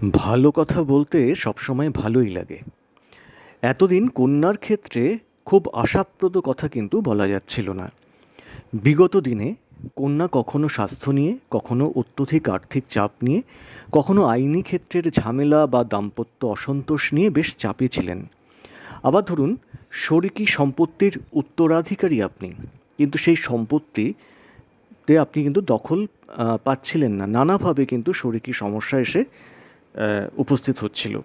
ভালো কথা বলতে সবসময় ভালোই লাগে। এতদিন কন্যার ক্ষেত্রে খুব আশাপ্রদ কথা কিন্তু বলা যাচ্ছিল না। বিগত দিনে কন্যা কখনো স্বাস্থ্য নিয়ে, কখনো অত্যধিক আর্থিক চাপ নিয়ে, কখনো আইনি ক্ষেত্রের ঝামেলা বা দাম্পত্য অসন্তোষ নিয়ে বেশ চাপে ছিলেন। আবার ধরুন শরিকি সম্পত্তির উত্তরাধিকারী আপনি, কিন্তু সেই সম্পত্তিতে আপনি কিন্তু দখল পাচ্ছিলেন না। নানাভাবে কিন্তু শরিকি সমস্যা এসে উপস্থিত হচ্ছিল।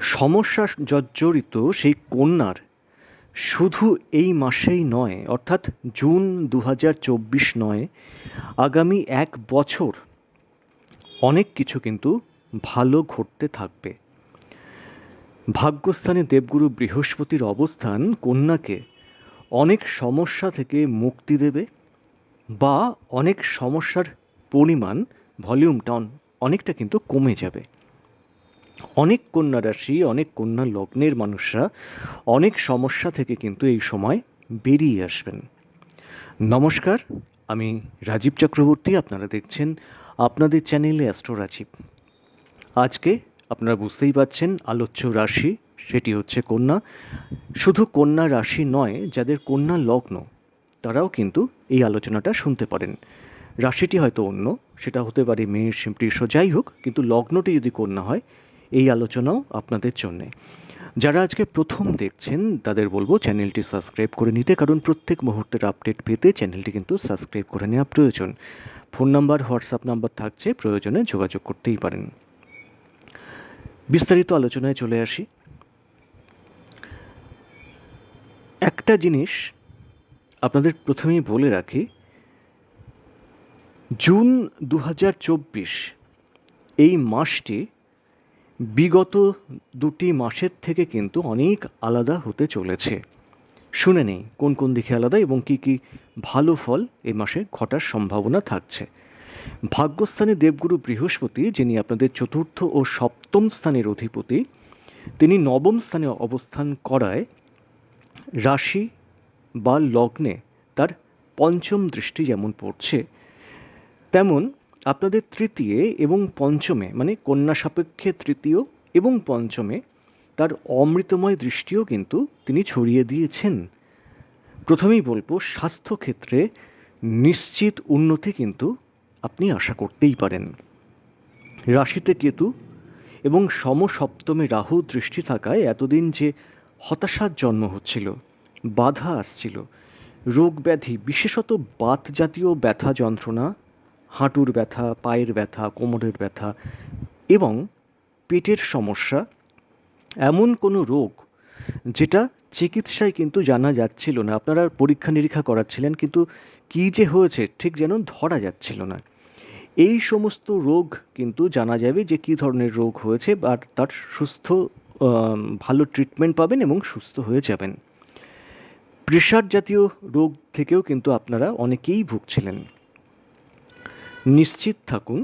সমস্যা জর্জরিত সেই কন্যার শুধু এই মাসেই নয়, অর্থাৎ জুন দু নয়, আগামী এক বছর অনেক কিছু কিন্তু ভালো ঘটতে থাকবে। ভাগ্যস্থানে দেবগুরু বৃহস্পতির অবস্থান কন্যাকে অনেক সমস্যা থেকে মুক্তি দেবে বা অনেক সমস্যার পরিমাণ ভলিউমটা অনেকটা কিন্তু কমে যাবে। অনেক কন্যা রাশি, অনেক কন্যা লগ্নের মানুষরা অনেক সমস্যা থেকে কিন্তু এই সময় বেরিয়ে আসবেন। নমস্কার, আমি রাজীব চক্রবর্তী, আপনারা দেখছেন আপনাদের চ্যানেলে অ্যাস্ট্রো রাজীব। আজকে আপনারা বুঝতেই পাচ্ছেন আলোচ্য রাশি, সেটি হচ্ছে কন্যা। শুধু কন্যা রাশি নয়, যাদের কন্যা লগ্ন, তারাও কিন্তু এই আলোচনাটা শুনতে পারেন। রাশিটি হয়তো অন্য, সেটা হতে পারে মেয়ের বৃষ যাই হোক, কিন্তু লগ্নটি যদি কন্যা হয়, এই আলোচনাও আপনাদের জন্যে। যারা আজকে প্রথম দেখছেন, তাদের বলব চ্যানেলটি সাবস্ক্রাইব করে নিতে, কারণ প্রত্যেক মুহূর্তের আপডেট পেতে চ্যানেলটি কিন্তু সাবস্ক্রাইব করে নেওয়া প্রয়োজন। ফোন নাম্বার, হোয়াটসঅ্যাপ নাম্বার থাকছে, প্রয়োজনে যোগাযোগ করতেই পারেন। বিস্তারিত আলোচনায় চলে আসি। একটা জিনিস আপনাদের প্রথমেই বলে রাখি জুন দু হাজার চব্বিশ, এই মাসটি বিগত দুটি মাসের থেকে কিন্তু অনেক আলাদা হতে চলেছে। শুনে নেই কোন কোন দিকে আলাদা এবং কি কি ভালো ফল এই মাসে ঘটার সম্ভাবনা থাকছে। ভাগ্যস্থানে দেবগুরু বৃহস্পতি, যিনি আপনাদের চতুর্থ ও সপ্তম স্থানের অধিপতি, তিনি নবম স্থানে অবস্থান করায় রাশি বা লগ্নে তার পঞ্চম দৃষ্টি যেমন পড়ছে তেমন আপনাদের তৃতীয় এবং পঞ্চমে মানে কন্যা সাপেক্ষে তৃতীয় এবং পঞ্চমে, তার অমৃতময় দৃষ্টিও কিন্তু তিনি ছড়িয়ে দিয়েছেন। প্রথমেই বলব, স্বাস্থ্যক্ষেত্রে নিশ্চিত উন্নতি কিন্তু আপনি আশা করতেই পারেন। রাশিতে কেতু এবং সমসপ্তমে রাহু দৃষ্টি থাকায় এতদিন যে হতাশার জন্ম হচ্ছিল, বাধা আসছিল। রোগ ব্যাধি বিশেষত বাত জাতীয় ব্যথা যন্ত্রণা হাঁটুর ব্যথা, পায়ের ব্যথা, কোমরের ব্যথা এবং পেটের সমস্যা, এমন কোনো রোগ যেটা চিকিৎসায় কিন্তু জানা যাচ্ছিল না। আপনারা পরীক্ষা নিরীক্ষা করাচ্ছিলেন কিন্তু কী যে হয়েছে ঠিক যেন ধরা যাচ্ছিল না। এই সমস্ত রোগ কিন্তু জানা যাবে যে কী ধরনের রোগ হয়েছে বা তার সুস্থ ভালো ট্রিটমেন্ট পাবেন এবং সুস্থ হয়ে যাবেন। প্রেশার জাতীয় রোগ থেকেও কিন্তু আপনারা অনেকেই ভুগছিলেন। নিশ্চিত থাকুন,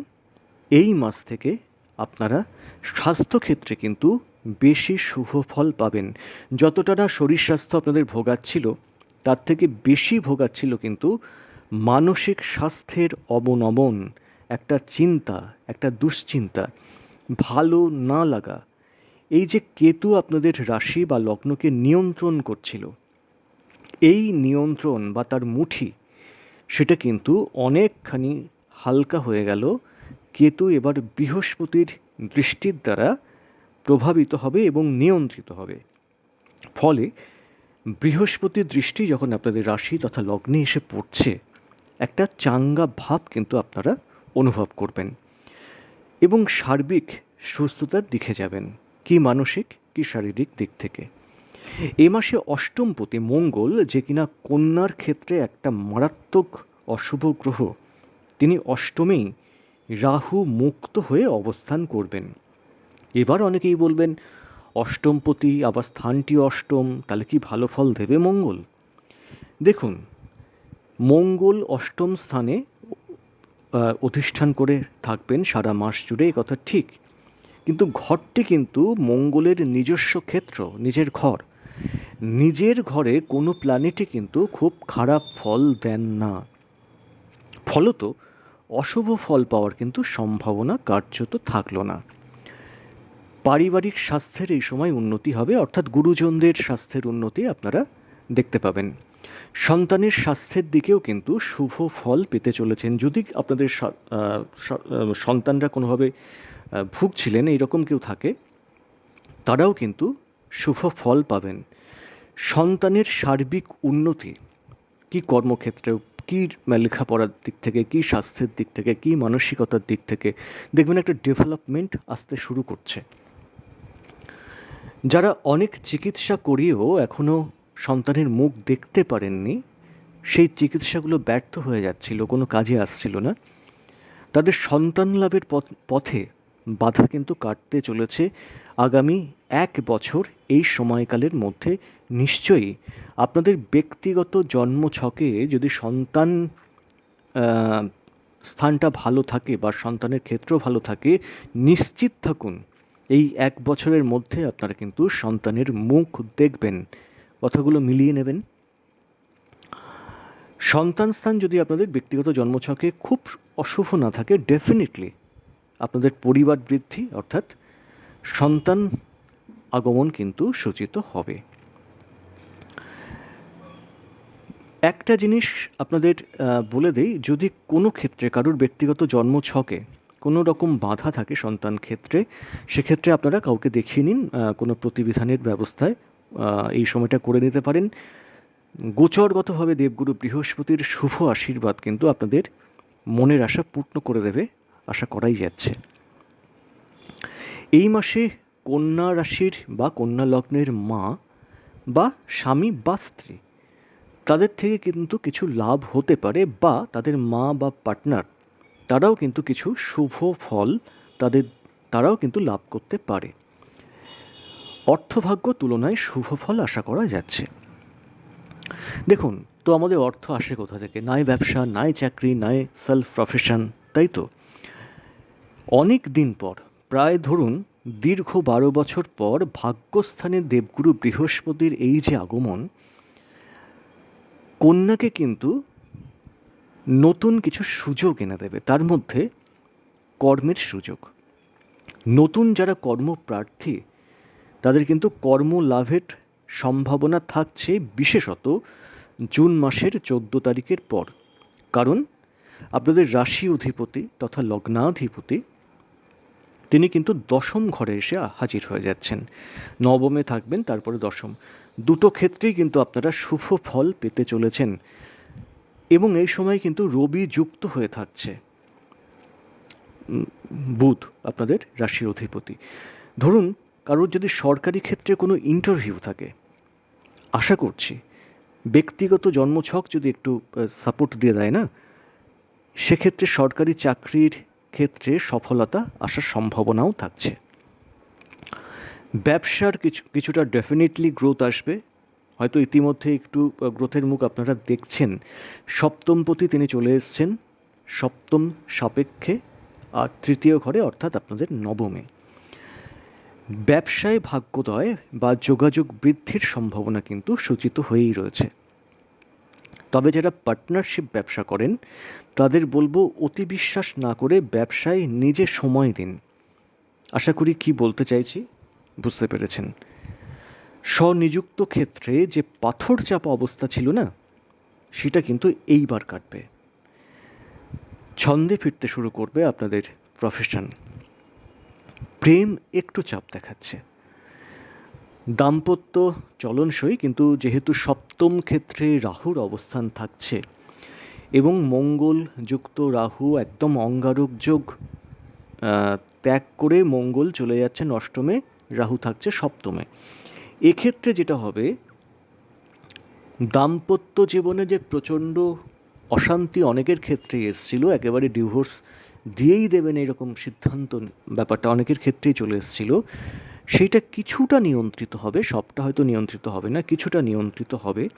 এই মাস থেকে আপনারা স্বাস্থ্যক্ষেত্রে কিন্তু বেশি শুভ ফল পাবেন। যতটা না শরীর স্বাস্থ্য আপনাদের ভোগাচ্ছিল, তার থেকে বেশি ভোগাচ্ছিল কিন্তু মানসিক স্বাস্থ্যের অবনমন, একটা চিন্তা, একটা দুশ্চিন্তা, ভালো না লাগা। এই যে কেতু আপনাদের রাশি বা লগ্নকে নিয়ন্ত্রণ করছিল, এই নিয়ন্ত্রণ বা তার মুঠি, সেটা কিন্তু অনেকখানি হালকা হয়ে গেল। কেতু এবার বৃহস্পতির দৃষ্টির দ্বারা প্রভাবিত হবে এবং নিয়ন্ত্রিত হবে। ফলে বৃহস্পতির দৃষ্টি যখন আপনাদের রাশি তথা লগ্নে এসে পড়ছে, একটা চাঙ্গা ভাব কিন্তু আপনারা অনুভব করবেন এবং সার্বিক সুস্থতার দিকে যাবেন। কি মানসিক, কি শারীরিক দিক থেকে। এ মাসে অষ্টমপতি মঙ্গল যে কিনা কন্যার ক্ষেত্রে একটা মারাত্মক অশুভ গ্রহ তিনি অষ্টমেই রাহু মুক্ত হয়ে অবস্থান করবেন। এবার অনেকেই বলবেন অষ্টমপতি আবার স্থানটি অষ্টম, তাহলে কি ভালো ফল দেবে মঙ্গল? দেখুন, মঙ্গল অষ্টম স্থানে অধিষ্ঠান করে থাকবেন সারা মাস জুড়ে এ কথা ঠিক। কিন্তু ঘরটি কিন্তু মঙ্গলের নিজস্ব ক্ষেত্র, নিজের ঘর। নিজের ঘরে কোনো প্ল্যানেটই কিন্তু খুব খারাপ ফল দেন না। ফলত অশুভ ফল পাওয়ার কিন্তু সম্ভাবনা কার্যত থাকল না। পারিবারিক স্বাস্থ্যের এই সময় উন্নতি হবে, অর্থাৎ গুরুজনদের স্বাস্থ্যের উন্নতি আপনারা দেখতে পাবেন। সন্তানের স্বাস্থ্যের দিকেও কিন্তু শুভ ফল পেতে চলেছেন। যদি আপনাদের সন্তানরা কোনোভাবে ভুগছিলেন, এইরকম কেউ থাকে, তারাও কিন্তু শুভ ফল পাবেন। সন্তানের সার্বিক উন্নতি কি কর্মক্ষেত্রে কী লেখাপড়ার দিক থেকে, কী স্বাস্থ্যের দিক থেকে, কী মানসিকতার দিক থেকে দেখবেন একটা ডেভেলপমেন্ট আসতে শুরু করছে। যারা অনেক চিকিৎসা করিয়েও এখনও সন্তানের মুখ দেখতে পারেননি, সেই চিকিৎসাগুলো ব্যর্থ হয়ে যাচ্ছিল, কোনো কাজে আসছিল না। তাদের সন্তান লাভের পথে বাধা কিন্তু কাটতে চলেছে। আগামী এক বছর এই সময়কালের মধ্যে নিশ্চয়ই আপনাদের ব্যক্তিগত জন্মছকে যদি সন্তান স্থানটা ভালো থাকে বা সন্তানের ক্ষেত্র ভালো থাকে, নিশ্চিত থাকুন এই এক বছরের মধ্যে আপনারা কিন্তু সন্তানের মুখ দেখবেন। কথাগুলো মিলিয়ে নেবেন। সন্তান স্থান যদি আপনাদের ব্যক্তিগত জন্মছকে খুব অশুভ না থাকে ডেফিনেটলি আপনাদের পরিবার বৃদ্ধি, অর্থাৎ সন্তান আগমন কিন্তু সূচিত হবে। একটা জিনিস আপনাদের বলে দেই, যদি কোনো ক্ষেত্রে কারোর ব্যক্তিগত জন্ম ছকে কোনো রকম বাধা থাকে সন্তান ক্ষেত্রে, সেক্ষেত্রে আপনারা কাউকে দেখিয়ে নিন কোনো প্রতিবিধানের ব্যবস্থায় এই সময়টা করে নিতে পারেন। গোচরগতভাবে দেবগুরু বৃহস্পতির শুভ আশীর্বাদ কিন্তু আপনাদের মনের আশা পূর্ণ করে দেবে। আশা করাই যাচ্ছে। এই মাসে কন্যা রাশির বা কন্যা লগ্নের মা বা স্বামী বা স্ত্রী, তাদের থেকে কিন্তু কিছু লাভ হতে পারে বা তাদের মা বা পার্টনার, তারাও কিন্তু কিছু শুভ ফল তাদের, তারাও কিন্তু লাভ করতে পারে। অর্থভাগ্য তুলনায় শুভ ফল আশা করা যাচ্ছে। দেখুন, তো আমাদের অর্থ আসে কোথা থেকে? নাই ব্যবসা, নাই চাকরি, নাই সেলফ প্রফেশন তাই তো? অনেক দিন পর, প্রায় ধরুন দীর্ঘ বারো বছর পর ভাগ্যস্থানে দেবগুরু বৃহস্পতির এই যে আগমন, কন্যাকে কিন্তু নতুন কিছু সুযোগ এনে দেবে। তার মধ্যে কর্মের সুযোগ। নতুন যারা কর্মপ্রার্থী, তাদের কিন্তু কর্ম লাভের সম্ভাবনা থাকছে বিশেষত জুন মাসের চোদ্দ তারিখের পর। কারণ আপনাদের রাশি অধিপতি তথা লগ্নাধিপতি তিনি কিন্তু দশম ঘরে এসে হাজির হয়ে যাচ্ছেন। নবমে থাকবেন, তারপরে দশম। দুটো ক্ষেত্রেই কিন্তু আপনারা শুভ ফল পেতে চলেছেন। এবং এই সময় কিন্তু রবি যুক্ত হয়ে থাকছে। বুধ আপনাদের রাশির অধিপতি। ধরুন, কারোর যদি সরকারি ক্ষেত্রে কোনো ইন্টারভিউ থাকে, আশা করছি, ব্যক্তিগত জন্মছক যদি একটু সাপোর্ট দিয়ে দেয় না, সেক্ষেত্রে সরকারি চাকরির ক্ষেত্রে সফলতা আসার সম্ভাবনাও থাকছে। ব্যবসার কিছু, কিছুটা ডেফিনেটলি গ্রোথ আসবে। হয়তো ইতিমধ্যে একটু গ্রোথের মুখ আপনারা দেখছেন। সপ্তম প্রতি তিনি চলে এসছেন, সপ্তম সাপেক্ষে, আর তৃতীয় ঘরে অর্থাৎ আপনাদের নবমে। ব্যবসায় ভাগ্যোদয় বা যোগাযোগ বৃদ্ধির সম্ভাবনা কিন্তু সূচিত হয়েই রয়েছে। তবে যারা পার্টনারশিপ ব্যবসা করেন, তাদের বলব অতি বিশ্বাস না করে ব্যবসায় নিজে সময় দিন। আশা করি কি বলতে চাইছি? বুঝতে পেরেছেন। স্বনিযুক্ত ক্ষেত্রে যে পাথর চাপা অবস্থা ছিল না, সেটা কিন্তু এইবার কাটবে। ছন্দে ফিরতে শুরু করবে আপনাদের প্রফেশন প্রেম একটু চাপ দেখাচ্ছে। দাম্পত্য চলনসই কিন্তু যেহেতু সপ্তম ক্ষেত্রে রাহুর অবস্থান থাকছে এবং মঙ্গল যুক্ত রাহু একদম অঙ্গারক যোগ ত্যাগ করে মঙ্গল চলে যাচ্ছে অষ্টমে রাহু থাকছে সপ্তমে। এক্ষেত্রে যেটা হবে, দাম্পত্য জীবনে যে প্রচণ্ড অশান্তি অনেকের ক্ষেত্রে এসছিল, একেবারে ডিভোর্স দিয়েই দেবেন এরকম সিদ্ধান্ত, ব্যাপারটা অনেকের ক্ষেত্রেই চলে এসেছিল সেইটা কিছুটা নিয়ন্ত্রিত হবে, সবটা হয়তো নিয়ন্ত্রিত হবে না, কিছুটা নিয়ন্ত্রিত হবে।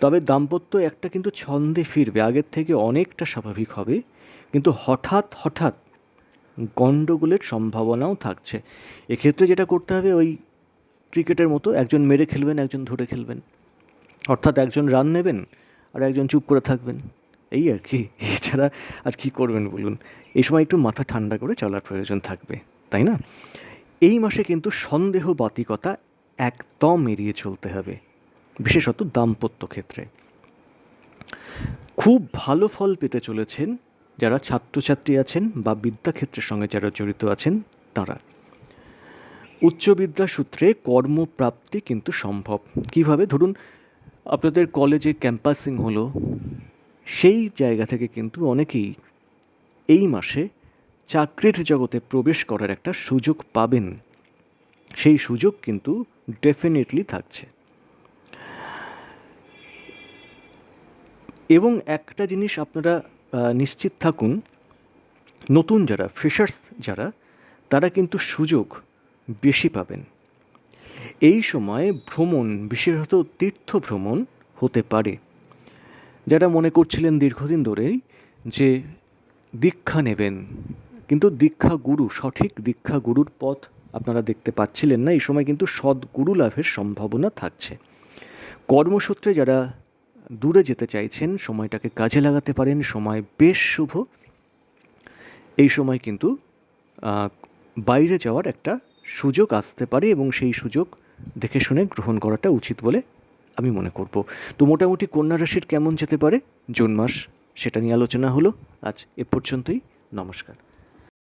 তবে দাম্পত্য একটা কিন্তু ছন্দে ফিরবে, আগের থেকে অনেকটা স্বাভাবিক হবে। কিন্তু হঠাৎ হঠাৎ গণ্ডগোলের সম্ভাবনাও থাকছে। এক্ষেত্রে যেটা করতে হবে, ওই ক্রিকেটের মতো একজন মেরে খেলবেন, একজন ধরে খেলবেন। অর্থাৎ একজন রান নেবেন আর একজন চুপ করে থাকবেন। এই আর কি, এছাড়া আর কি করবেন বলুন? এই সময় একটু মাথা ঠান্ডা করে চলার প্রয়োজন থাকবে, তাই না? এই মাসে কিন্তু সন্দেহ বাতিকতা একদম এড়িয়ে চলতে হবে, বিশেষত দাম্পত্য ক্ষেত্রে। খুব ভালো ফল পেতে চলেছেন যারা ছাত্রছাত্রী আছেন বা বিদ্যাক্ষেত্রের সঙ্গে যারা জড়িত আছেন তারা। উচ্চ বিদ্যা সূত্রে কর্মপ্রাপ্তি কিন্তু সম্ভব। কীভাবে? ধরুন, আপনাদের কলেজে ক্যাম্পাসিং হলো, সেই জায়গা থেকে কিন্তু অনেকেই এই মাসে চাকরির জগতে প্রবেশ করার একটা সুযোগ পাবেন। সেই সুযোগ কিন্তু ডেফিনেটলি থাকছে। এবং একটা জিনিস আপনারা নিশ্চিত থাকুন, নতুন যারা ফ্রেশার্স যারা, তারা কিন্তু সুযোগ বেশি পাবেন। এই সময় ভ্রমণ, বিশেষত তীর্থ ভ্রমণ হতে পারে। যারা মনে করছিলেন দীর্ঘদিন ধরেই যে দীক্ষা নেবেন কিন্তু দীক্ষা গুরু, সঠিক দীক্ষা গুরুর পথ আপনারা দেখতে পাচ্ছিলেন না। এই সময় কিন্তু সদ্গুরু লাভের সম্ভাবনা থাকছে। কর্মসূত্রে যারা দূরে যেতে চাইছেন, সময়টাকে কাজে লাগাতে পারেন, সময় বেশ শুভ। এই সময় কিন্তু বাইরে যাওয়ার একটা সুযোগ আসতে পারে এবং সেই সুযোগ দেখে শুনে গ্রহণ করাটা উচিত বলে আমি মনে করব। তো মোটামুটি কন্যা রাশির কেমন যেতে পারে? জুন মাস, সেটা নিয়ে আলোচনা হলো। আজ এ পর্যন্তই। নমস্কার।